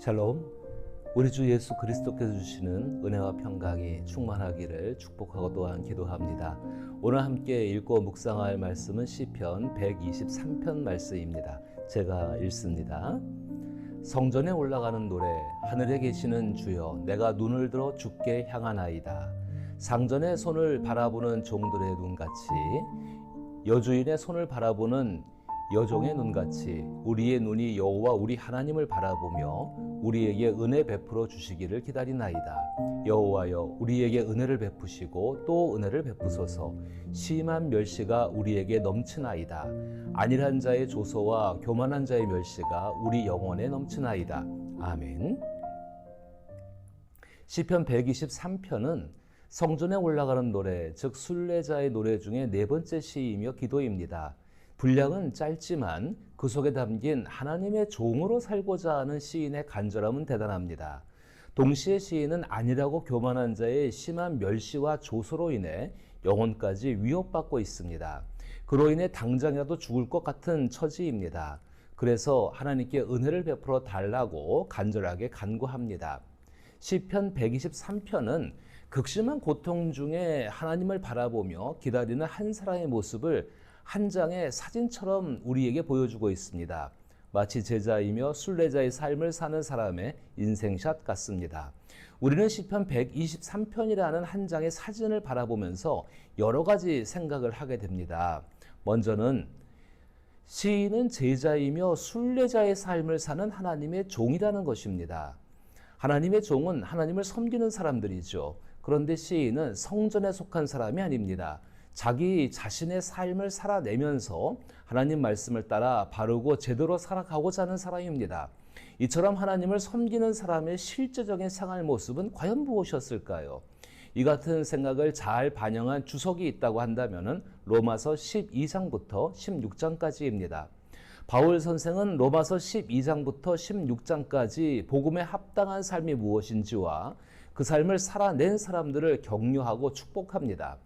샬롬. 우리 주 예수 그리스도께서 주시는 은혜와 평강이 충만하기를 축복하고 또한 기도합니다. 오늘 함께 읽고 묵상할 말씀은 시편 123편 말씀입니다. 제가 읽습니다. 성전에 올라가는 노래 하늘에 계시는 주여 내가 눈을 들어 주께 향하나이다. 상전의 손을 바라보는 종들의 눈같이 여주인의 손을 바라보는 여종의 눈같이 우리의 눈이 여호와 우리 하나님을 바라보며 우리에게 은혜 베풀어 주시기를 기다리나이다. 여호와여 우리에게 은혜를 베푸시고 또 은혜를 베푸소서. 심한 멸시가 우리에게 넘치나이다. 안일한 자의 조소와 교만한 자의 멸시가 우리 영혼에 넘치나이다. 아멘. 시편 123편은 성전에 올라가는 노래, 즉 순례자의 노래 중에 네 번째 시이며 기도입니다. 분량은 짧지만 그 속에 담긴 하나님의 종으로 살고자 하는 시인의 간절함은 대단합니다. 동시에 시인은 아니라고 교만한 자의 심한 멸시와 조소로 인해 영혼까지 위협받고 있습니다. 그로 인해 당장이라도 죽을 것 같은 처지입니다. 그래서 하나님께 은혜를 베풀어 달라고 간절하게 간구합니다. 시편 123편은 극심한 고통 중에 하나님을 바라보며 기다리는 한 사람의 모습을 한 장의 사진처럼 우리에게 보여주고 있습니다. 마치 제자이며 순례자의 삶을 사는 사람의 인생샷 같습니다. 우리는 시편 123편이라는 한 장의 사진을 바라보면서 여러 가지 생각을 하게 됩니다. 먼저는 시인은 제자이며 순례자의 삶을 사는 하나님의 종이라는 것입니다. 하나님의 종은 하나님을 섬기는 사람들이죠. 그런데 시인은 성전에 속한 사람이 아닙니다. 자기 자신의 삶을 살아내면서 하나님 말씀을 따라 바르고 제대로 살아가고자 하는 사람입니다. 이처럼 하나님을 섬기는 사람의 실제적인 생활 모습은 과연 무엇이었을까요? 이 같은 생각을 잘 반영한 주석이 있다고 한다면 로마서 12장부터 16장까지입니다. 바울 선생은 로마서 12장부터 16장까지 복음에 합당한 삶이 무엇인지와 그 삶을 살아낸 사람들을 격려하고 축복합니다.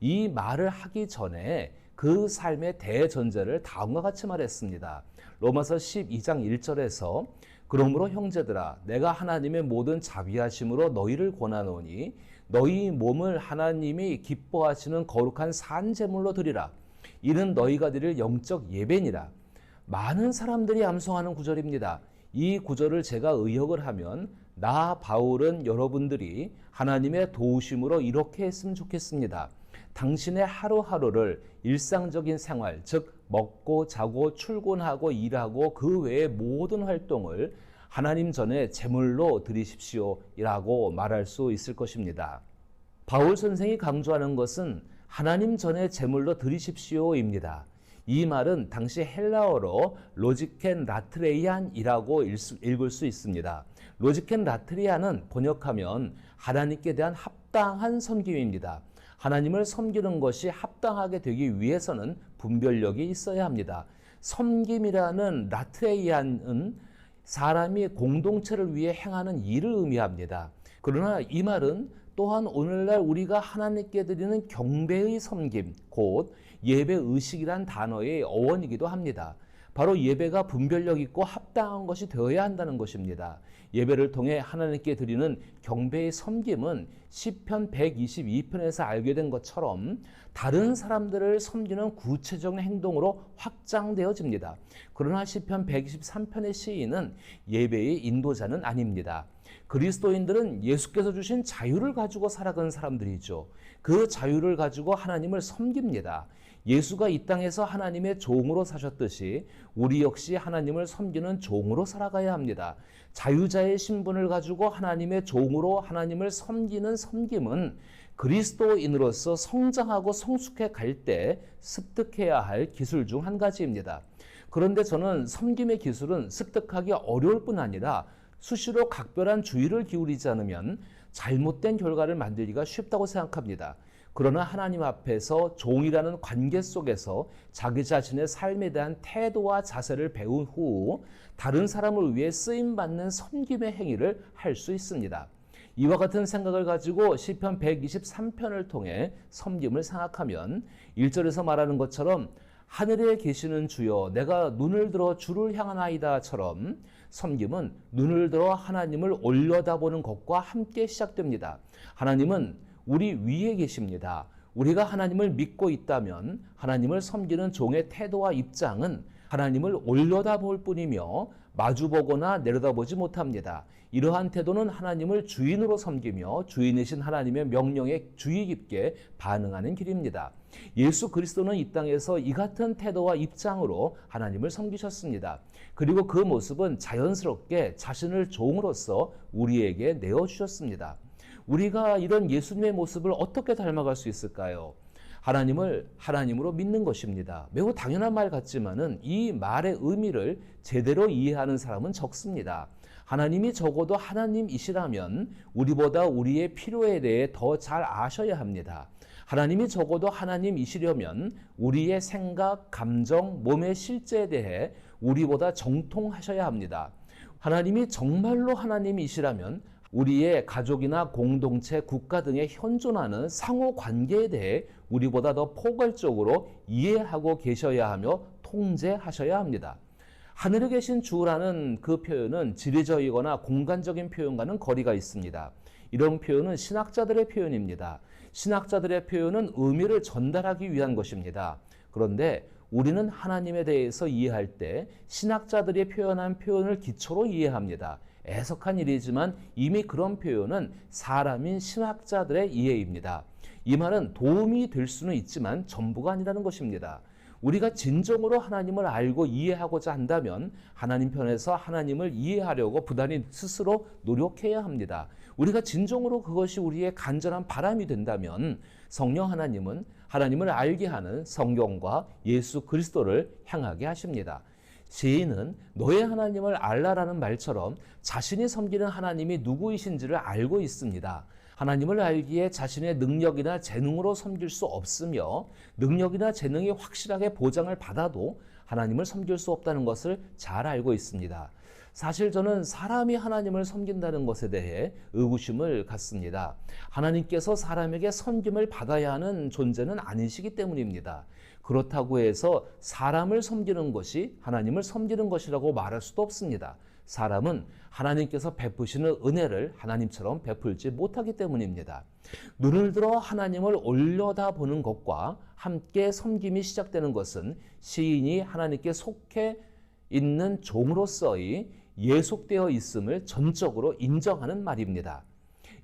이 말을 하기 전에 그 삶의 대전제를 다음과 같이 말했습니다. 로마서 12장 1절에서 그러므로 형제들아 내가 하나님의 모든 자비하심으로 너희를 권하노니 너희 몸을 하나님이 기뻐하시는 거룩한 산 제물로 드리라 이는 너희가 드릴 영적 예배니라 많은 사람들이 암송하는 구절입니다. 이 구절을 제가 의역을 하면 나 바울은 여러분들이 하나님의 도우심으로 이렇게 했으면 좋겠습니다. 당신의 하루하루를 일상적인 생활, 즉 먹고 자고 출근하고 일하고 그 외의 모든 활동을 하나님 전에 제물로 드리십시오라고 말할 수 있을 것입니다. 바울 선생이 강조하는 것은 하나님 전에 제물로 드리십시오입니다. 이 말은 당시 헬라어로 로지켄 라트레이안이라고 읽을 수 있습니다. 로지켄 라트리안은 번역하면 하나님께 대한 합당한 섬김입니다. 하나님을 섬기는 것이 합당하게 되기 위해서는 분별력이 있어야 합니다. 섬김이라는 라트레이안은 사람이 공동체를 위해 행하는 일을 의미합니다. 그러나 이 말은 또한 오늘날 우리가 하나님께 드리는 경배의 섬김, 곧 예배 의식이란 단어의 어원이기도 합니다. 바로 예배가 분별력 있고 합당한 것이 되어야 한다는 것입니다. 예배를 통해 하나님께 드리는 경배의 섬김은 시편 122편에서 알게 된 것처럼 다른 사람들을 섬기는 구체적인 행동으로 확장되어집니다. 그러나 시편 123편의 시인은 예배의 인도자는 아닙니다. 그리스도인들은 예수께서 주신 자유를 가지고 살아가는 사람들이죠. 그 자유를 가지고 하나님을 섬깁니다. 예수가 이 땅에서 하나님의 종으로 사셨듯이 우리 역시 하나님을 섬기는 종으로 살아가야 합니다. 자유자의 신분을 가지고 하나님의 종으로 하나님을 섬기는 섬김은 그리스도인으로서 성장하고 성숙해 갈 때 습득해야 할 기술 중 한 가지입니다. 그런데 저는 섬김의 기술은 습득하기 어려울 뿐 아니라 수시로 각별한 주의를 기울이지 않으면 잘못된 결과를 만들기가 쉽다고 생각합니다. 그러나 하나님 앞에서 종이라는 관계 속에서 자기 자신의 삶에 대한 태도와 자세를 배운 후 다른 사람을 위해 쓰임 받는 섬김의 행위를 할 수 있습니다. 이와 같은 생각을 가지고 시편 123편을 통해 섬김을 생각하면 1절에서 말하는 것처럼 하늘에 계시는 주여 내가 눈을 들어 주를 향하나이다처럼 섬김은 눈을 들어 하나님을 올려다보는 것과 함께 시작됩니다. 하나님은 우리 위에 계십니다. 우리가 하나님을 믿고 있다면 하나님을 섬기는 종의 태도와 입장은 하나님을 올려다볼 뿐이며 마주보거나 내려다보지 못합니다. 이러한 태도는 하나님을 주인으로 섬기며 주인이신 하나님의 명령에 주의 깊게 반응하는 길입니다. 예수 그리스도는 이 땅에서 이 같은 태도와 입장으로 하나님을 섬기셨습니다. 그리고 그 모습은 자연스럽게 자신을 종으로서 우리에게 내어주셨습니다. 우리가 이런 예수님의 모습을 어떻게 닮아갈 수 있을까요? 하나님을 하나님으로 믿는 것입니다. 매우 당연한 말 같지만은 이 말의 의미를 제대로 이해하는 사람은 적습니다. 하나님이 적어도 하나님이시라면 우리보다 우리의 필요에 대해 더 잘 아셔야 합니다. 하나님이 적어도 하나님이시려면 우리의 생각, 감정, 몸의 실제에 대해 우리보다 정통하셔야 합니다. 하나님이 정말로 하나님이시라면 우리의 가족이나 공동체, 국가 등에 현존하는 상호 관계에 대해 우리보다 더 포괄적으로 이해하고 계셔야 하며 통제하셔야 합니다. 하늘에 계신 주라는 그 표현은 지리적이거나 공간적인 표현과는 거리가 있습니다. 이런 표현은 신학자들의 표현입니다. 신학자들의 표현은 의미를 전달하기 위한 것입니다. 그런데 우리는 하나님에 대해서 이해할 때 신학자들이 표현한 표현을 기초로 이해합니다. 애석한 일이지만 이미 그런 표현은 사람인 신학자들의 이해입니다. 이 말은 도움이 될 수는 있지만 전부가 아니라는 것입니다. 우리가 진정으로 하나님을 알고 이해하고자 한다면 하나님 편에서 하나님을 이해하려고 부단히 스스로 노력해야 합니다. 우리가 진정으로 그것이 우리의 간절한 바람이 된다면 성령 하나님은 하나님을 알게 하는 성경과 예수 그리스도를 향하게 하십니다. 시인은 너의 하나님을 알라라는 말처럼 자신이 섬기는 하나님이 누구이신지를 알고 있습니다. 하나님을 알기에 자신의 능력이나 재능으로 섬길 수 없으며 능력이나 재능이 확실하게 보장을 받아도 하나님을 섬길 수 없다는 것을 잘 알고 있습니다. 사실 저는 사람이 하나님을 섬긴다는 것에 대해 의구심을 갖습니다. 하나님께서 사람에게 섬김을 받아야 하는 존재는 아니시기 때문입니다. 그렇다고 해서 사람을 섬기는 것이 하나님을 섬기는 것이라고 말할 수도 없습니다. 사람은 하나님께서 베푸시는 은혜를 하나님처럼 베풀지 못하기 때문입니다. 눈을 들어 하나님을 올려다 보는 것과 함께 섬김이 시작되는 것은 시인이 하나님께 속해 있는 종으로서의 예속되어 있음을 전적으로 인정하는 말입니다.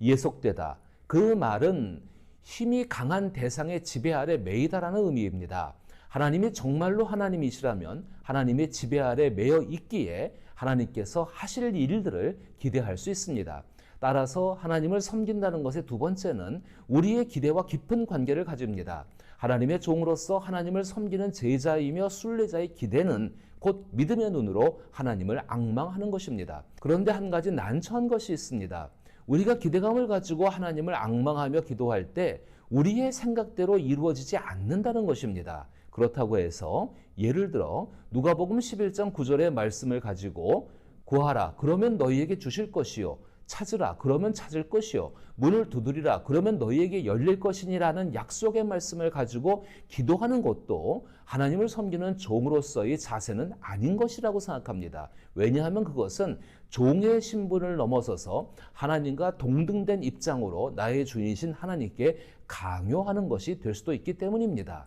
예속되다. 그 말은 힘이 강한 대상의 지배 아래 매이다라는 의미입니다. 하나님이 정말로 하나님이시라면 하나님의 지배 아래 매여 있기에 하나님께서 하실 일들을 기대할 수 있습니다. 따라서 하나님을 섬긴다는 것의 두 번째는 우리의 기대와 깊은 관계를 가집니다. 하나님의 종으로서 하나님을 섬기는 제자이며 순례자의 기대는 곧 믿음의 눈으로 하나님을 악망하는 것입니다. 그런데 한 가지 난처한 것이 있습니다. 우리가 기대감을 가지고 하나님을 악망하며 기도할 때 우리의 생각대로 이루어지지 않는다는 것입니다. 그렇다고 해서 예를 들어 누가복음 11장 9절의 말씀을 가지고 구하라 그러면 너희에게 주실 것이요 찾으라 그러면 찾을 것이요 문을 두드리라 그러면 너희에게 열릴 것이니라는 약속의 말씀을 가지고 기도하는 것도 하나님을 섬기는 종으로서의 자세는 아닌 것이라고 생각합니다. 왜냐하면 그것은 종의 신분을 넘어서서 하나님과 동등된 입장으로 나의 주인이신 하나님께 강요하는 것이 될 수도 있기 때문입니다.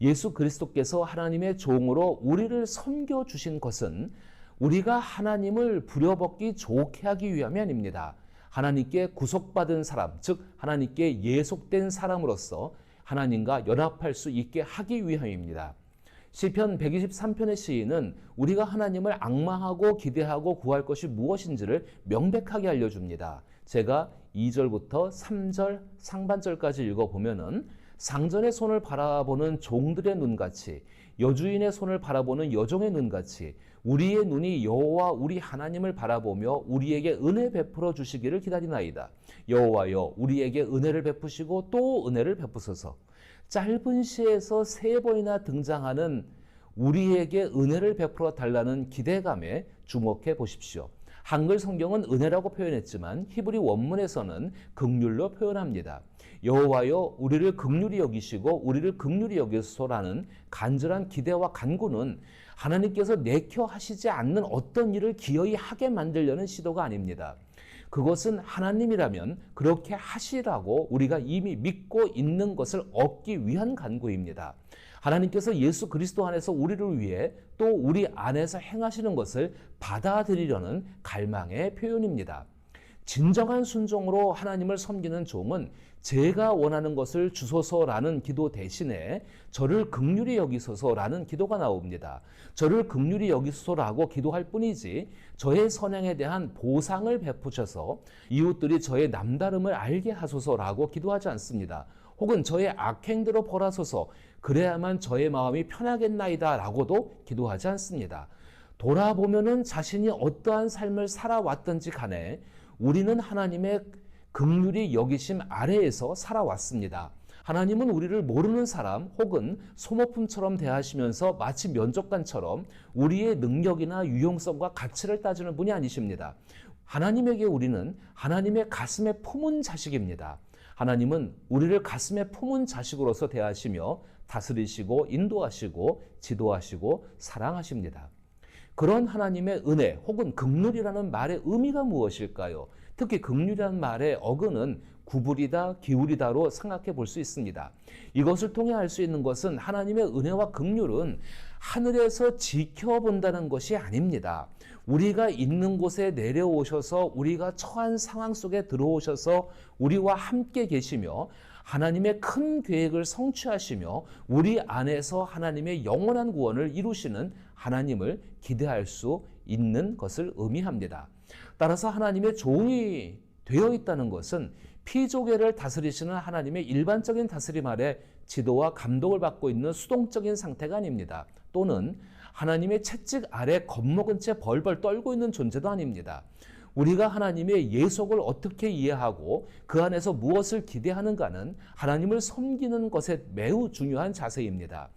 예수 그리스도께서 하나님의 종으로 우리를 섬겨 주신 것은 우리가 하나님을 부려먹기 좋게 하기 위함이 아닙니다. 하나님께 구속받은 사람, 즉 하나님께 예속된 사람으로서 하나님과 연합할 수 있게 하기 위함입니다. 시편 123편의 시인은 우리가 하나님을 악마하고 기대하고 구할 것이 무엇인지를 명백하게 알려줍니다. 제가 2절부터 3절 상반절까지 읽어보면은 상전의 손을 바라보는 종들의 눈같이 여주인의 손을 바라보는 여종의 눈같이 우리의 눈이 여호와 우리 하나님을 바라보며 우리에게 은혜 베풀어 주시기를 기다리나이다. 여호와여 우리에게 은혜를 베푸시고 또 은혜를 베푸소서. 짧은 시에서 세 번이나 등장하는 우리에게 은혜를 베풀어 달라는 기대감에 주목해 보십시오. 한글 성경은 은혜라고 표현했지만 히브리 원문에서는 극률로 표현합니다. 여호와여 우리를 극률히 여기시고 우리를 극률히 여기소서라는 간절한 기대와 간구는 하나님께서 내켜 하시지 않는 어떤 일을 기어이 하게 만들려는 시도가 아닙니다. 그것은 하나님이라면 그렇게 하시라고 우리가 이미 믿고 있는 것을 얻기 위한 간구입니다. 하나님께서 예수 그리스도 안에서 우리를 위해 또 우리 안에서 행하시는 것을 받아들이려는 갈망의 표현입니다. 진정한 순종으로 하나님을 섬기는 종은 제가 원하는 것을 주소서라는 기도 대신에 저를 극률히 여기소서라는 기도가 나옵니다. 저를 극률히 여기소서라고 기도할 뿐이지 저의 선행에 대한 보상을 베푸셔서 이웃들이 저의 남다름을 알게 하소서라고 기도하지 않습니다. 혹은 저의 악행대로 벌하소서 그래야만 저의 마음이 편하겠나이다 라고도 기도하지 않습니다. 돌아보면은 자신이 어떠한 삶을 살아왔던지 간에 우리는 하나님의 극률이 여기심 아래에서 살아왔습니다. 하나님은 우리를 모르는 사람 혹은 소모품처럼 대하시면서 마치 면접관처럼 우리의 능력이나 유용성과 가치를 따지는 분이 아니십니다. 하나님에게 우리는 하나님의 가슴에 품은 자식입니다. 하나님은 우리를 가슴에 품은 자식으로서 대하시며 다스리시고 인도하시고 지도하시고 사랑하십니다. 그런 하나님의 은혜 혹은 극률이라는 말의 의미가 무엇일까요? 특히 극률이라는 말의 어근은 구부리다, 기울이다로 생각해 볼 수 있습니다. 이것을 통해 알 수 있는 것은 하나님의 은혜와 극률은 하늘에서 지켜본다는 것이 아닙니다. 우리가 있는 곳에 내려오셔서 우리가 처한 상황 속에 들어오셔서 우리와 함께 계시며 하나님의 큰 계획을 성취하시며 우리 안에서 하나님의 영원한 구원을 이루시는 하나님을 기대할 수 있는 것을 의미합니다. 따라서 하나님의 종이 되어 있다는 것은 피조계를 다스리시는 하나님의 일반적인 다스림 아래 지도와 감독을 받고 있는 수동적인 상태가 아닙니다. 또는 하나님의 채찍 아래 겁먹은 채 벌벌 떨고 있는 존재도 아닙니다. 우리가 하나님의 예속을 어떻게 이해하고 그 안에서 무엇을 기대하는가는 하나님을 섬기는 것에 매우 중요한 자세입니다.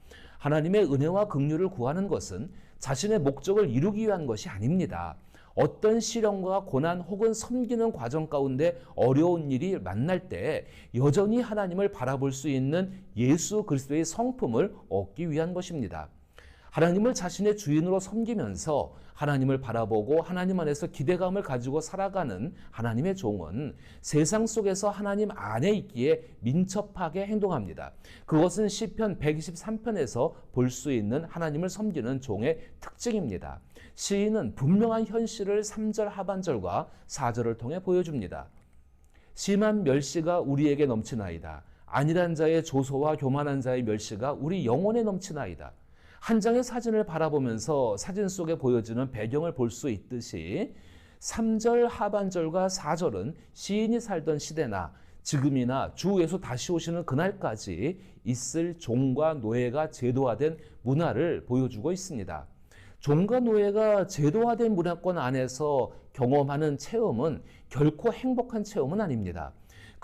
하나님의 은혜와 긍휼을 구하는 것은 자신의 목적을 이루기 위한 것이 아닙니다. 어떤 시련과 고난 혹은 섬기는 과정 가운데 어려운 일이 만날 때 여전히 하나님을 바라볼 수 있는 예수 그리스도의 성품을 얻기 위한 것입니다. 하나님을 자신의 주인으로 섬기면서 하나님을 바라보고 하나님 안에서 기대감을 가지고 살아가는 하나님의 종은 세상 속에서 하나님 안에 있기에 민첩하게 행동합니다. 그것은 시편 123편에서 볼 수 있는 하나님을 섬기는 종의 특징입니다. 시인은 분명한 현실을 3절 하반절과 4절을 통해 보여줍니다. 심한 멸시가 우리에게 넘치나이다. 안일한 자의 조소와 교만한 자의 멸시가 우리 영혼에 넘치나이다. 한 장의 사진을 바라보면서 사진 속에 보여지는 배경을 볼 수 있듯이 3절 하반절과 4절은 시인이 살던 시대나 지금이나 주 예수 다시 오시는 그날까지 있을 종과 노예가 제도화된 문화를 보여주고 있습니다. 종과 노예가 제도화된 문화권 안에서 경험하는 체험은 결코 행복한 체험은 아닙니다.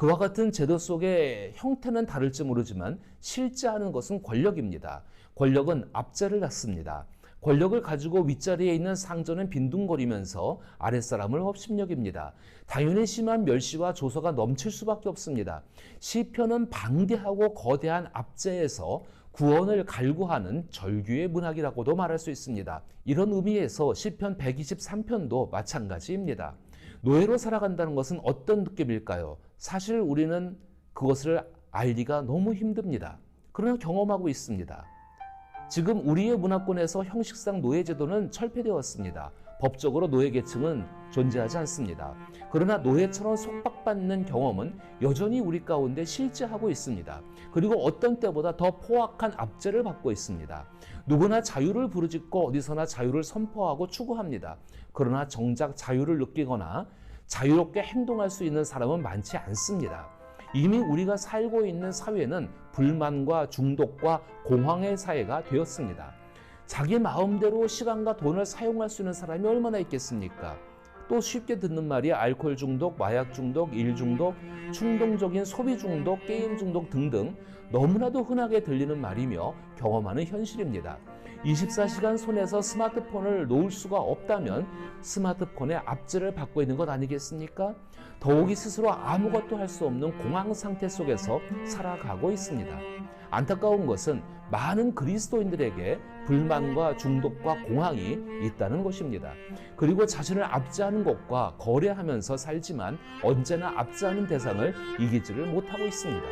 그와 같은 제도 속의 형태는 다를지 모르지만 실제 하는 것은 권력입니다. 권력은 앞자를 낳습니다. 권력을 가지고 윗자리에 있는 상전은 빈둥거리면서 아랫사람을 업심여깁니다. 당연히 심한 멸시와 조서가 넘칠 수밖에 없습니다. 시편은 방대하고 거대한 압제에서 구원을 갈구하는 절규의 문학이라고도 말할 수 있습니다. 이런 의미에서 시편 123편도 마찬가지입니다. 노예로 살아간다는 것은 어떤 느낌일까요? 사실 우리는 그것을 알기가 너무 힘듭니다. 그러나 경험하고 있습니다. 지금 우리의 문화권에서 형식상 노예제도는 철폐되었습니다. 법적으로 노예 계층은 존재하지 않습니다. 그러나 노예처럼 속박받는 경험은 여전히 우리 가운데 실제하고 있습니다. 그리고 어떤 때보다 더 포악한 압제를 받고 있습니다. 누구나 자유를 부르짖고 어디서나 자유를 선포하고 추구합니다. 그러나 정작 자유를 느끼거나 자유롭게 행동할 수 있는 사람은 많지 않습니다. 이미 우리가 살고 있는 사회는 불만과 중독과 공황의 사회가 되었습니다. 자기 마음대로 시간과 돈을 사용할 수 있는 사람이 얼마나 있겠습니까? 또 쉽게 듣는 말이 알코올 중독, 마약 중독, 일 중독, 충동적인 소비 중독, 게임 중독 등등 너무나도 흔하게 들리는 말이며 경험하는 현실입니다. 24시간 손에서 스마트폰을 놓을 수가 없다면 스마트폰의 압제를 받고 있는 것 아니겠습니까? 더욱이 스스로 아무것도 할 수 없는 공황 상태 속에서 살아가고 있습니다. 안타까운 것은 많은 그리스도인들에게 불만과 중독과 공황이 있다는 것입니다. 그리고 자신을 압제하는 것과 거래하면서 살지만 언제나 압제하는 대상을 이기지를 못하고 있습니다.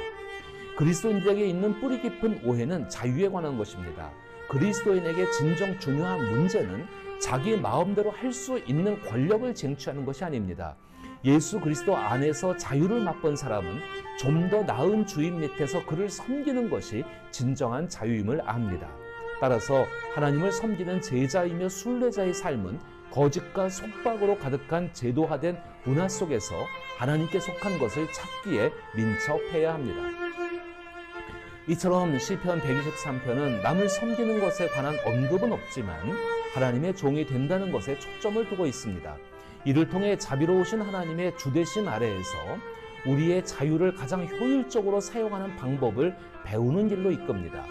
그리스도인들에게 있는 뿌리 깊은 오해는 자유에 관한 것입니다. 그리스도인에게 진정 중요한 문제는 자기 마음대로 할 수 있는 권력을 쟁취하는 것이 아닙니다. 예수 그리스도 안에서 자유를 맛본 사람은 좀 더 나은 주인 밑에서 그를 섬기는 것이 진정한 자유임을 압니다. 따라서 하나님을 섬기는 제자이며 순례자의 삶은 거짓과 속박으로 가득한 제도화된 문화 속에서 하나님께 속한 것을 찾기에 민첩해야 합니다. 이처럼 시편 123편은 남을 섬기는 것에 관한 언급은 없지만 하나님의 종이 된다는 것에 초점을 두고 있습니다. 이를 통해 자비로우신 하나님의 주대신 아래에서 우리의 자유를 가장 효율적으로 사용하는 방법을 배우는 길로 이끕니다.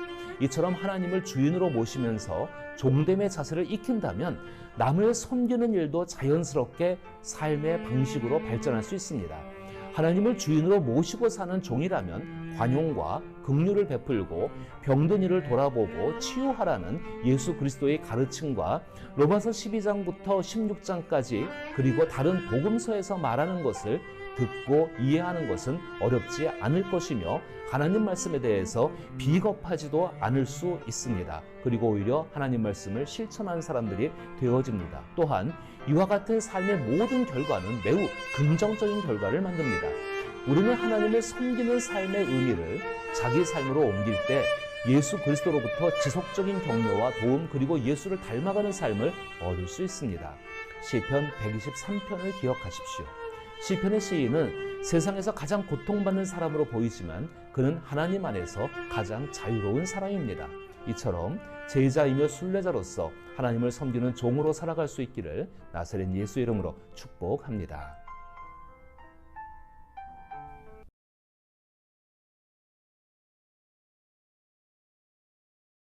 이처럼 하나님을 주인으로 모시면서 종됨의 자세를 익힌다면 남을 섬기는 일도 자연스럽게 삶의 방식으로 발전할 수 있습니다. 하나님을 주인으로 모시고 사는 종이라면 관용과 긍휼을 베풀고 병든 이를 돌아보고 치유하라는 예수 그리스도의 가르침과 로마서 12장부터 16장까지 그리고 다른 복음서에서 말하는 것을 듣고 이해하는 것은 어렵지 않을 것이며 하나님 말씀에 대해서 비겁하지도 않을 수 있습니다. 그리고 오히려 하나님 말씀을 실천하는 사람들이 되어집니다. 또한 이와 같은 삶의 모든 결과는 매우 긍정적인 결과를 만듭니다. 우리는 하나님을 섬기는 삶의 의미를 자기 삶으로 옮길 때 예수 그리스도로부터 지속적인 격려와 도움 그리고 예수를 닮아가는 삶을 얻을 수 있습니다. 시편 123편을 기억하십시오. 시편의 시인은 세상에서 가장 고통받는 사람으로 보이지만 그는 하나님 안에서 가장 자유로운 사람입니다. 이처럼 제자이며 순례자로서 하나님을 섬기는 종으로 살아갈 수 있기를 나사렛 예수 이름으로 축복합니다.